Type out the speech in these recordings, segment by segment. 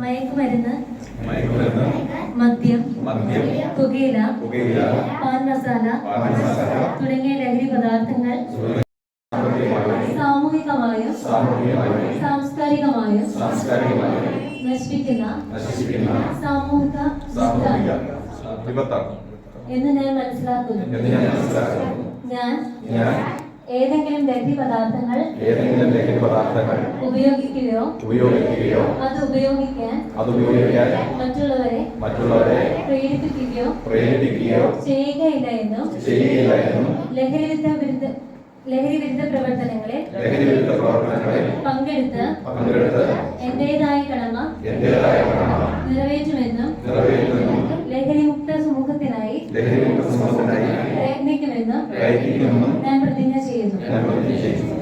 മയക്കുമരുന്ന് മദ്യം പുകയില പാൻ മസാല തുടങ്ങിയ ലഹരി പദാർത്ഥങ്ങൾ സാമൂഹികമായും സാംസ്കാരികമായും നശിപ്പിക്കുന്ന സാമൂഹിക എന്ന് ഞാൻ മനസ്സിലാക്കുന്നു. ഞാൻ ഏതെങ്കിലും ലഹരി പദാർത്ഥങ്ങൾ ഏതെങ്കിലും ലഹരി പദാർത്ഥങ്ങൾ ഉപയോഗിക്കുകയോ ഉപയോഗിക്കുകയോ അത് ഉപയോഗിക്കാൻ അത് ഉപയോഗിക്കാൻ മറ്റുള്ളവരെ മറ്റുള്ളവരെ പ്രേരിപ്പിക്കുകയോ പ്രേരിപ്പിക്കുകയോ ചെയ്യുകയില്ല എന്നും ചെയ്യുകയില്ല എന്നും ലഹരി വിരുദ്ധ വിരുദ്ധ ലഹരി വിരുദ്ധ പ്രവർത്തനങ്ങളിൽ ലഹരി വിരുദ്ധ പ്രവർത്തനങ്ങളിൽ പങ്കെടുത്ത് പങ്കെടുത്ത് എന്റേതായ കടമ എന്റേതായ കടമ നിറവേറ്റുമെന്നും നിറവേറ്റുമെന്നും ലഹരിമുക്ത സമൂഹത്തിനായി ലഹരി മുക്ത സമൂഹത്തിനായി പ്രയത്നിക്കുമെന്നും പ്രയത്നിക്കുമെന്നും ഞാൻ പ്രതിജ്ഞ ചെയ്യുന്നു ഞാൻ പ്രതിജ്ഞ ചെയ്യുന്നു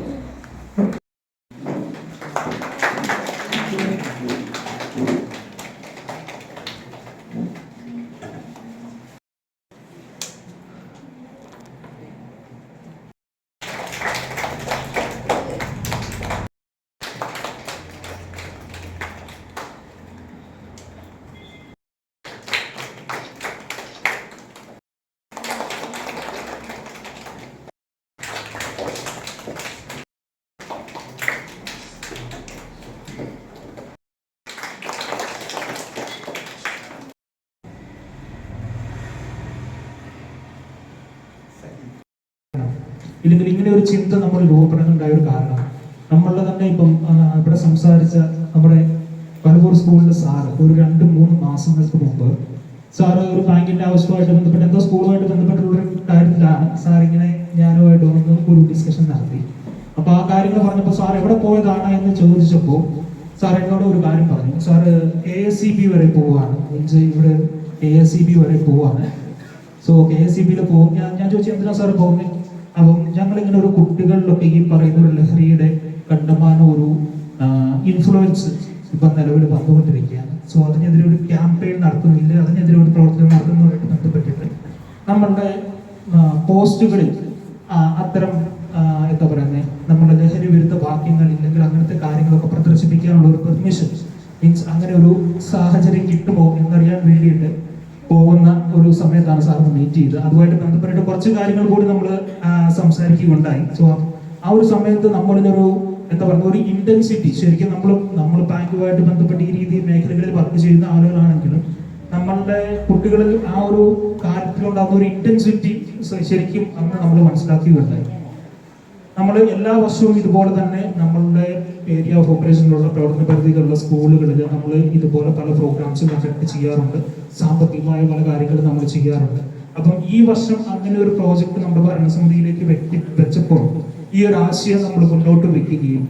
ഇല്ലെങ്കിൽ ഇങ്ങനെ ഒരു ചിന്ത നമ്മൾ രൂപപ്പെടാനുണ്ടായ ഒരു കാരണം. നമ്മളുടെ തന്നെ ഇപ്പം ഇവിടെ സംസാരിച്ച നമ്മുടെ പലപൂർ സ്കൂളിന്റെ സാറ് ഒരു രണ്ട് മൂന്ന് മാസങ്ങൾക്ക് മുമ്പ് സാറ് ഒരു ബാങ്കിന്റെ ആവശ്യമായിട്ട് ബന്ധപ്പെട്ട് എന്തോ സ്കൂളുമായിട്ട് ബന്ധപ്പെട്ടുള്ള ഒരു കാര്യത്തിലാണ് സാർ ഇങ്ങനെ ഞാനുമായിട്ട് ഒന്ന് ഒരു ഡിസ്കഷൻ നടത്തി. അപ്പൊ ആ കാര്യങ്ങൾ പറഞ്ഞപ്പോൾ സാർ എവിടെ പോയതാണ് എന്ന് ചോദിച്ചപ്പോൾ സാർ എന്നോട് ഒരു കാര്യം പറഞ്ഞു. Sir A S C B വരെ പോവാണ്. മീൻസ് ഇവിടെ എ എസ് സി ബി വരെ പോവാണ്. സോ കെ എസ് സി ബിയിൽ പോകും ഞാൻ ഞാൻ ചോദിച്ചു എന്തിനാ സാർ പോകുന്നത് അപ്പം ഞങ്ങൾ ഇങ്ങനെ ഒരു കുട്ടികളിലൊക്കെ ഈ പറയുന്ന ഒരു ലഹരിയുടെ കണ്ടമാനം ഒരു ഇൻഫ്ലുവൻസ് ഇപ്പം നിലവിൽ വന്നുകൊണ്ടിരിക്കുകയാണ്. സോ അതിനെതിരെ ഒരു ക്യാമ്പയിൻ നടത്തുന്നില്ല. അതിനെതിരെ ഒരു പ്രവർത്തനം നടത്തുന്നതുമായിട്ട് ബന്ധപ്പെട്ടിട്ട് നമ്മളുടെ പോസ്റ്റുകളിൽ അത്തരം എന്താ പറയുന്നത് നമ്മുടെ ലഹരി വിരുദ്ധ വാക്യങ്ങൾ ഇല്ലെങ്കിൽ അങ്ങനത്തെ കാര്യങ്ങളൊക്കെ പ്രദർശിപ്പിക്കാനുള്ള ഒരു പെർമിഷൻ മീൻസ് അങ്ങനെ ഒരു സാഹചര്യം കിട്ടുമോ എന്നറിയാൻ വേണ്ടിയിട്ട് പോകുന്ന ഒരു സമയത്താണ് സാറിന് മീറ്റ് ചെയ്തത്. അതുമായിട്ട് ബന്ധപ്പെട്ടിട്ട് കുറച്ച് കാര്യങ്ങൾ കൂടി നമ്മൾ സംസാരിക്കുകയുണ്ടായി. സോ ആ ഒരു സമയത്ത് നമ്മളിതൊരു എന്താ പറയുക ഒരു ഇന്റൻസിറ്റി ശരിക്കും നമ്മൾ നമ്മൾ ബാങ്കുമായിട്ട് ബന്ധപ്പെട്ട് ഈ രീതിയിൽ മേഖലകളിൽ വർക്ക് ചെയ്യുന്ന ആളുകളാണെങ്കിലും നമ്മളുടെ കുട്ടികളിൽ ആ ഒരു കാര്യത്തിലുണ്ടാകുന്ന ഒരു ഇന്റൻസിറ്റി ശരിക്കും അന്ന് നമ്മൾ മനസ്സിലാക്കുകയുണ്ടായി. നമ്മൾ എല്ലാ വർഷവും ഇതുപോലെ തന്നെ നമ്മളുടെ ഏരിയ ഓഫ് ഓപ്പറേഷനിലുള്ള പ്രവർത്തന പരിധികളുള്ള സ്കൂളുകളിൽ നമ്മൾ ഇതുപോലെ പല പ്രോഗ്രാംസും കണ്ടക്ട് ചെയ്യാറുണ്ട്. സാമ്പത്തികമായ പല കാര്യങ്ങളും നമ്മൾ ചെയ്യാറുണ്ട്. അപ്പം ഈ വർഷം അങ്ങനെ ഒരു പ്രോജക്റ്റ് നമ്മുടെ ഭരണസമിതിയിലേക്ക് വെച്ചപ്പോൾ ഈ ഒരു ആശയം നമ്മൾ മുന്നോട്ട് വെക്കുകയും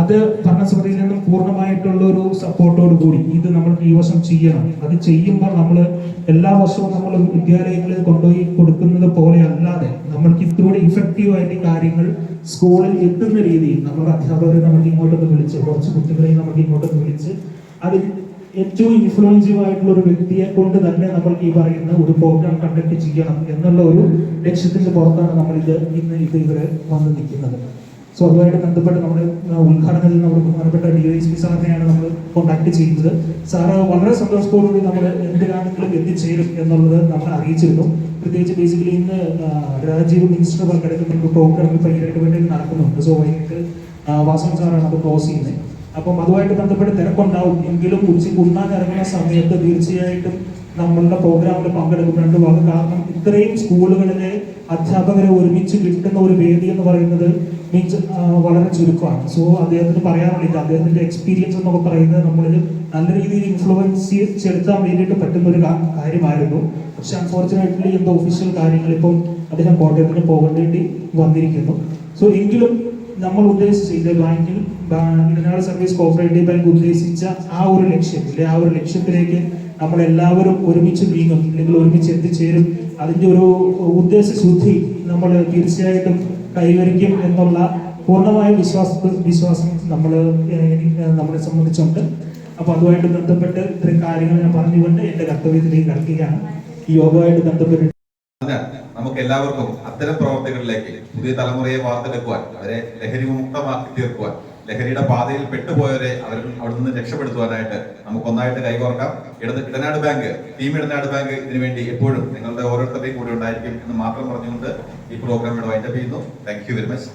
അത് ഭരണസമിതിയിൽ നിന്നും പൂർണമായിട്ടുള്ള ഒരു സപ്പോർട്ടോട് കൂടി ഇത് നമ്മൾ ഈ വർഷം ചെയ്യണം. അത് ചെയ്യുമ്പോൾ നമ്മൾ എല്ലാ വർഷവും നമ്മൾ വിദ്യാലയങ്ങളിൽ കൊണ്ടുപോയി കൊടുക്കുന്നത് പോലെ അല്ലാതെ നമ്മൾക്ക് ഇത്തിലൂടെ ഇഫക്റ്റീവ് ആയിട്ട് കാര്യങ്ങൾ സ്കൂളിൽ എത്തുന്ന രീതിയിൽ നമ്മുടെ അധ്യാപകരെ നമുക്ക് ഇങ്ങോട്ടൊന്ന് വിളിച്ച് കുറച്ച് കുട്ടികളെ നമുക്ക് ഇങ്ങോട്ടൊന്ന് വിളിച്ച് അതിൽ ഏറ്റവും ഇൻഫ്ലുവൻസീവ് ആയിട്ടുള്ള ഒരു വ്യക്തിയെ കൊണ്ട് തന്നെ നമ്മൾക്ക് ഈ പറയുന്ന ഒരു പ്രോഗ്രാം കണ്ടക്ട് ചെയ്യണം എന്നുള്ള ഒരു ലക്ഷ്യത്തിന്റെ പുറത്താണ് നമ്മൾ ഇത് ഇന്ന് ഇത് ഇവിടെ വന്ന് നിൽക്കുന്നത്. സോ അതുമായിട്ട് ബന്ധപ്പെട്ട് നമ്മുടെ ഉദ്ഘാടനത്തിൽ നമ്മുടെ ബഹുമാനപ്പെട്ട ഡി എസ് പി സാറിനെയാണ് നമ്മൾ കോൺടാക്ട് ചെയ്യുന്നത്. സാറ് വളരെ സന്തോഷത്തോടുകൂടി നമ്മൾ എന്തിനാണെങ്കിലും എത്തിച്ചേരും എന്നുള്ളത് നമ്മൾ അറിയിച്ചിരുന്നു. പ്രത്യേകിച്ച് ബേസിക്കലി ഇന്ന് രാജീവ് മിനിസ്റ്റർ പങ്കെടുക്കുന്ന ഒരു പ്രോഗ്രാം ഇപ്പോൾ വേണ്ടി നടക്കുന്നുണ്ട്. സോ വൈകിട്ട് വാസു സാറാണ് അത് ക്ലോസ് ചെയ്യുന്നത്. അപ്പം അതുമായിട്ട് ബന്ധപ്പെട്ട് തിരക്കുണ്ടാവും. എങ്കിലും ഉച്ചയ്ക്ക് ഉണ്ണാൻ ഇറങ്ങുന്ന സമയത്ത് തീർച്ചയായിട്ടും നമ്മളുടെ പ്രോഗ്രാമിൽ പങ്കെടുക്കുന്നുണ്ട് അത് കാരണം ഇത്രയും സ്കൂളുകളിലെ അധ്യാപകരെ ഒരുമിച്ച് കിട്ടുന്ന ഒരു വേദി എന്ന് പറയുന്നത് മീൻസ് വളരെ ചുരുക്കമാണ്. സോ അദ്ദേഹത്തിന് വേണ്ടി അദ്ദേഹത്തിന്റെ എക്സ്പീരിയൻസ് എന്നൊക്കെ പറയുന്നത് നമ്മളിൽ നല്ല രീതിയിൽ ഇൻഫ്ലുവൻസ് ചെലുത്താൻ വേണ്ടിയിട്ട് പറ്റുന്ന ഒരു കാര്യമായിരുന്നു. പക്ഷെ അൺഫോർച്ചുനേറ്റ്ലി എന്തോ ഒഫീഷ്യൽ കാര്യങ്ങൾ ഇപ്പം അദ്ദേഹം കോട്ടയത്തിന് പോകേണ്ടി വന്നിരിക്കുന്നു. സോ എങ്കിലും നമ്മൾ ഉദ്ദേശിച്ച ബാങ്കിൽ ഇടനാട് സർവീസ് കോപ്പറേറ്റീവ് ബാങ്ക് ഉദ്ദേശിച്ച ആ ഒരു ലക്ഷ്യം ആ ഒരു ലക്ഷ്യത്തിലേക്ക് നമ്മൾ എല്ലാവരും ഒരുമിച്ച് നീങ്ങും. അല്ലെങ്കിൽ ഒരുമിച്ച് എത്തിച്ചേരും അതിന്റെ ഒരു ഉദ്ദേശ ശുദ്ധി നമ്മൾ തീർച്ചയായിട്ടും കൈവരിക്കും എന്നുള്ള പൂർണമായ വിശ്വാസ വിശ്വാസം നമ്മൾ നമ്മളെ സംബന്ധിച്ചുണ്ട്. അപ്പോൾ അതുമായിട്ട് ബന്ധപ്പെട്ട് ഇത്രയും കാര്യങ്ങൾ ഞാൻ പറഞ്ഞുകൊണ്ട് എന്റെ കർത്തവ്യത്തിലേക്ക് കടക്കുകയാണ്. യോഗമായിട്ട് ബന്ധപ്പെട്ട് നമുക്ക് എല്ലാവർക്കും അത്തരം പ്രവർത്തികളിലേക്ക് പുതിയ തലമുറയെ വാർത്തെടുക്കുവാൻ അവരെ ലഹരി മുക്തമാക്കി തീർക്കുവാൻ ലഹരിയുടെ പാതയിൽ പെട്ടുപോയവരെ അവർ അവിടെ നിന്ന് രക്ഷപ്പെടുത്തുവാനായിട്ട് നമുക്ക് ഒന്നായിട്ട് കൈകോർക്കാം. ഇടത് Edanad bank team Edanad bank ഇതിനുവേണ്ടി എപ്പോഴും നിങ്ങളുടെ ഓരോരുത്തരുടെയും കൂടെ ഉണ്ടായിരിക്കും എന്ന് മാത്രം പറഞ്ഞുകൊണ്ട് ഈ പ്രോഗ്രാം ഇവിടെ വൈൻഡപ്പ് ചെയ്യുന്നു. Thank you very much